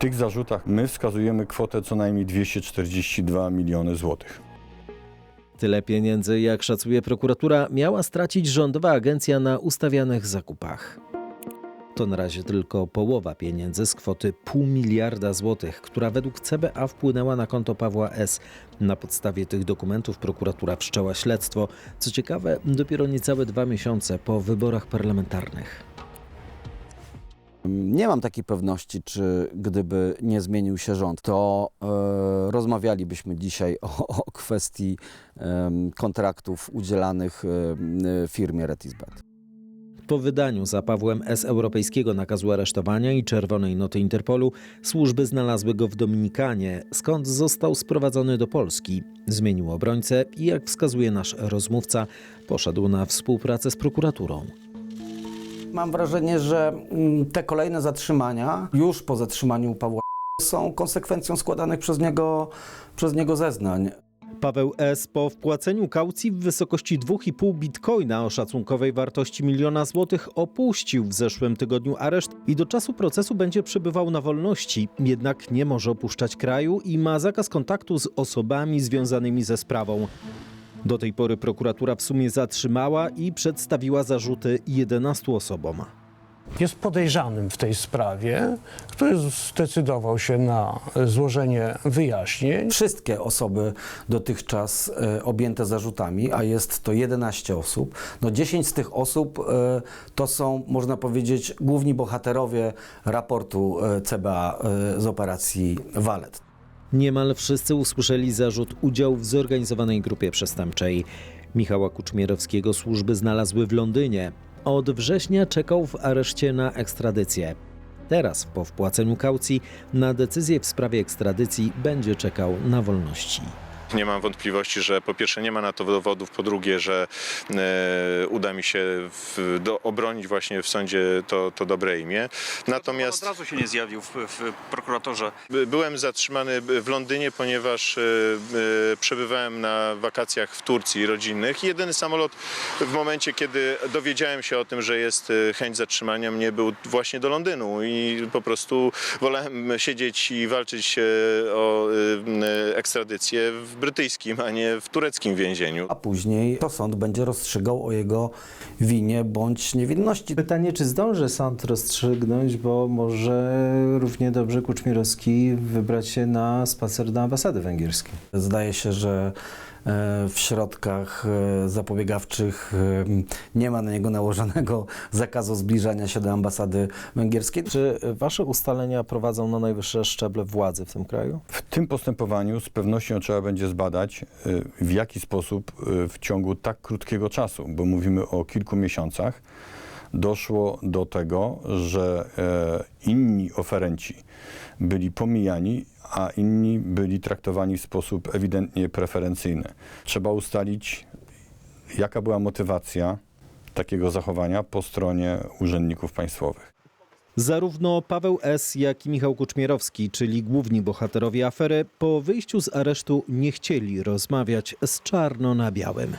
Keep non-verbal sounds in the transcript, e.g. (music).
tych zarzutach my wskazujemy kwotę co najmniej 242 miliony złotych. Tyle pieniędzy, jak szacuje prokuratura, miała stracić rządowa agencja na ustawianych zakupach. To na razie tylko połowa pieniędzy z kwoty pół miliarda złotych, która według CBA wpłynęła na konto Pawła S. Na podstawie tych dokumentów prokuratura wszczęła śledztwo. Co ciekawe, dopiero niecałe dwa miesiące po wyborach parlamentarnych. Nie mam takiej pewności, czy gdyby nie zmienił się rząd, to e, rozmawialibyśmy dzisiaj o, o kwestii em, kontraktów udzielanych em, firmie Retisbet. Po wydaniu za Pawłem S. europejskiego nakazu aresztowania i czerwonej noty Interpolu, służby znalazły go w Dominikanie, skąd został sprowadzony do Polski. Zmienił obrońcę i, jak wskazuje nasz rozmówca, poszedł na współpracę z prokuraturą. Mam wrażenie, że mm, te kolejne zatrzymania, już po zatrzymaniu Pawła są konsekwencją składanych przez niego, przez niego zeznań. Paweł S. po wpłaceniu kaucji w wysokości 2,5 bitcoina o szacunkowej wartości miliona złotych opuścił w zeszłym tygodniu areszt i do czasu procesu będzie przebywał na wolności. Jednak nie może opuszczać kraju i ma zakaz kontaktu z osobami związanymi ze sprawą. Do tej pory prokuratura w sumie zatrzymała i przedstawiła zarzuty 11 osobom. jest podejrzanym w tej sprawie, który zdecydował się na złożenie wyjaśnień. Wszystkie osoby dotychczas e, objęte zarzutami, a jest to 11 osób, no 10 z tych osób e, to są, można powiedzieć, główni bohaterowie raportu e, CBA e, z operacji Walet. Niemal wszyscy usłyszeli zarzut udziału w zorganizowanej grupie przestępczej. Michała Kuczmierowskiego służby znalazły w Londynie. Od września czekał w areszcie na ekstradycję. Teraz, po wpłaceniu kaucji, na decyzję w sprawie ekstradycji będzie czekał na wolności. Nie mam wątpliwości, że po pierwsze nie ma na to dowodów, po drugie, że e, uda mi się w, do, obronić właśnie w sądzie to, to dobre imię. Natomiast Od razu się nie zjawił w, w prokuratorze. by- byłem zatrzymany w Londynie, ponieważ e, e, przebywałem na wakacjach w Turcji rodzinnych. Jedyny samolot w momencie, kiedy dowiedziałem się o tym, że jest e, chęć zatrzymania mnie, był właśnie do Londynu i po prostu wolałem siedzieć i walczyć e, o e, ekstradycję w brytyjskim, a nie w tureckim więzieniu. A później to sąd będzie rozstrzygał o jego winie bądź niewinności. Pytanie, czy zdąży sąd rozstrzygnąć, bo może równie dobrze Kuczmierowski wybrać się na spacer do ambasady węgierskiej. Zdaje się, że w środkach e, zapobiegawczych e, nie ma na niego nałożonego (laughs) zakazu zbliżania się do ambasady węgierskiej. Czy wasze ustalenia prowadzą na najwyższe szczeble władzy w tym kraju? W tym postępowaniu z pewnością trzeba będzie zbadać, w jaki sposób w ciągu tak krótkiego czasu, bo mówimy o kilku miesiącach, doszło do tego, że e, inni oferenci byli pomijani, a inni byli traktowani w sposób ewidentnie preferencyjny. Trzeba ustalić, jaka była motywacja takiego zachowania po stronie urzędników państwowych. Zarówno Paweł S., jak i Michał Kuczmierowski, czyli główni bohaterowie afery, po wyjściu z aresztu nie chcieli rozmawiać z czarno na białym.